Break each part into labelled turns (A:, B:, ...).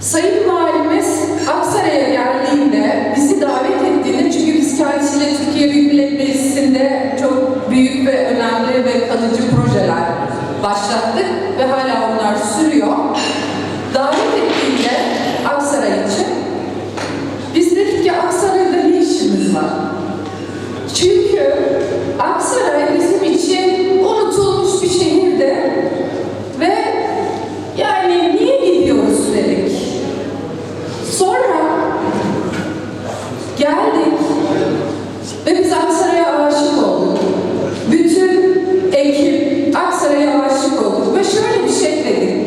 A: Sayın Valimiz Aksaray'a geldiğinde, bizi davet ettiğinde çünkü biz kendisiyle Türkiye Büyük Millet Meclisi'nde çok büyük ve önemli ve kalıcı projeler başlattık ve hala onlar sürüyor. şöyle bir şey dedik.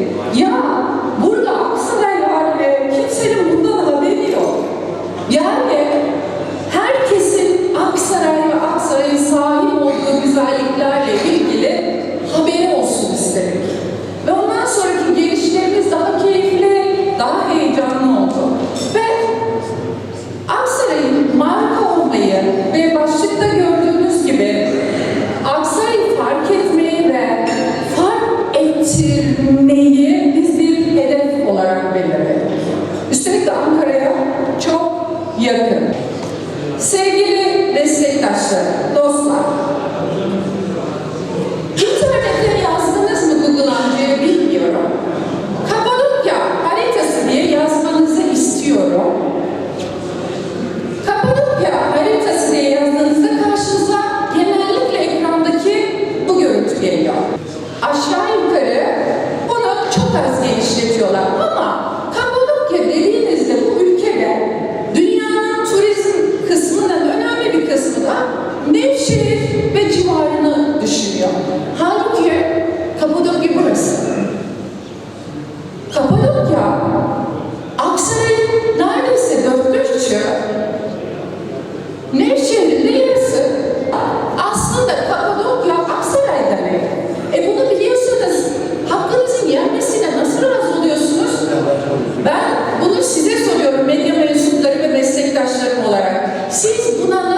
A: işletiyorlar. Ama Kapadokya dediğinizde bu ülkede dünyanın turizm kısmının önemli bir kısmı da Nevşehir ve civarını düşünüyor. Halbuki Kapadokya burası. Kapadokya aksine neredeyse dörtte üçü Senhor. Se do nada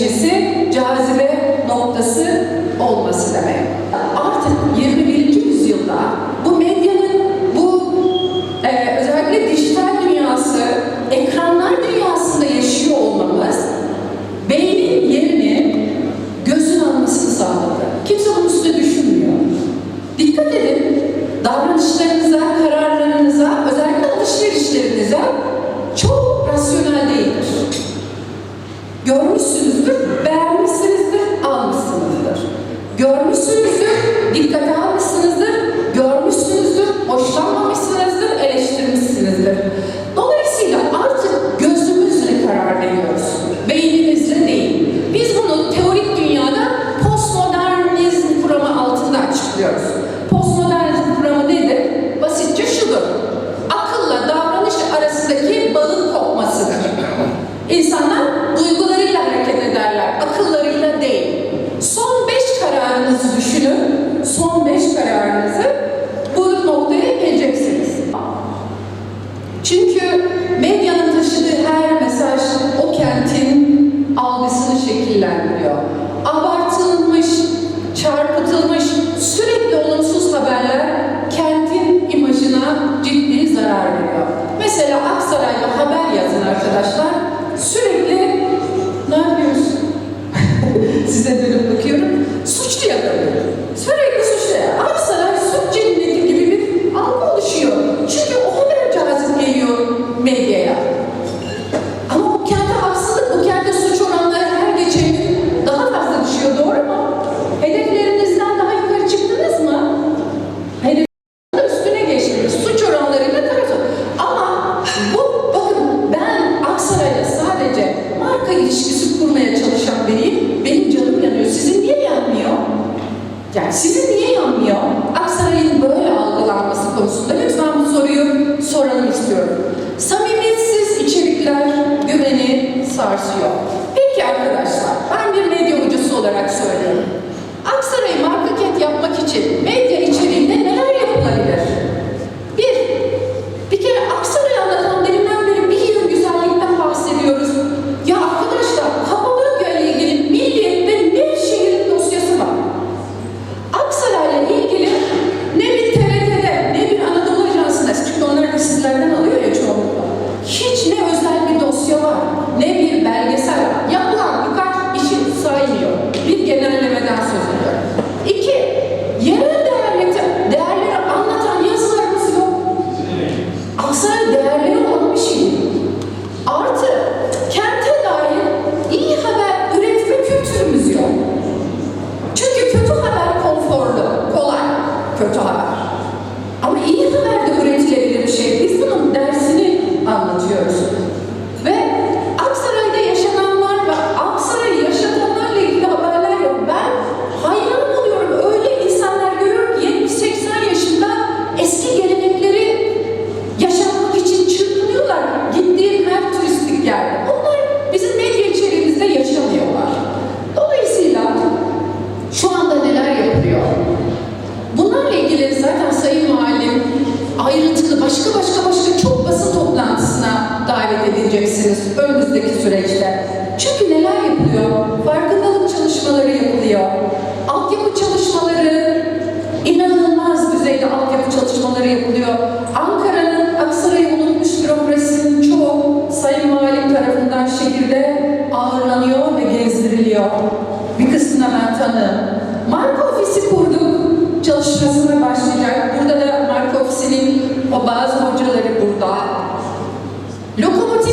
A: neticesi cazibe noktası olması demek. Artık 21. yüzyılda bu medya Çünkü medyanın taşıdığı her mesaj o kentin algısını şekillendiriyor. Abartılmış, çarpıtılmış, sürekli olumsuz haberler kentin imajına ciddi zarar veriyor. Mesela Aksaray'da haber yazın arkadaşlar sürekli ne yapıyorsun? Size dönüp bakıyorum. Suçlu yapıyorum. Yani sizin niye yanmıyor? Aksaray'ın böyle algılanması konusunda lütfen bu soruyu soralım istiyorum. Samimiyetsiz içerikler güveni sarsıyor. Peki arkadaşlar, ben bir medya ucusu olarak söylüyorum. 我说的。ediliyor. Altyapı çalışmaları, inanılmaz düzeyde altyapı çalışmaları yapılıyor. Ankara'nın Aksaray'ı unutmuş bürokrasinin çoğu Sayın Valim tarafından şehirde ağırlanıyor ve gezdiriliyor. Bir kısmına ben tanığım. Marka ofisi kurduk, çalışmasına başlayacak. Burada da marka ofisinin o bazı hocaları burada. Lokomotif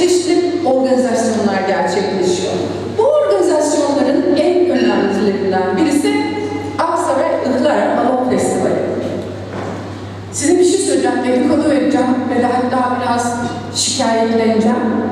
A: çeşitli organizasyonlar gerçekleşiyor. Bu organizasyonların en önemlilerinden birisi Aksaray Ihlara Balon Festivali. Size bir şey söyleyeceğim, dedikodu vereceğim ve hatta biraz şikayetleneceğim.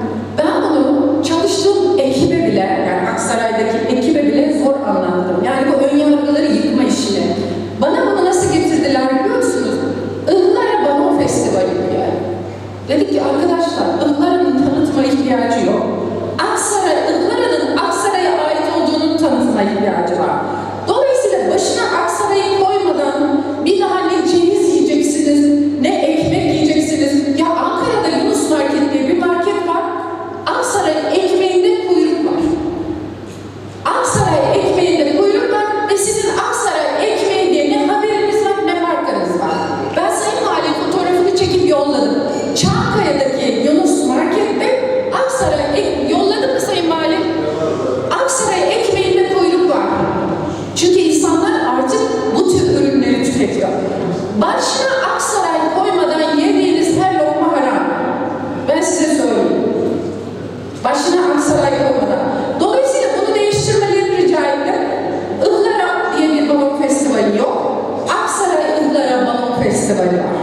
A: bailar.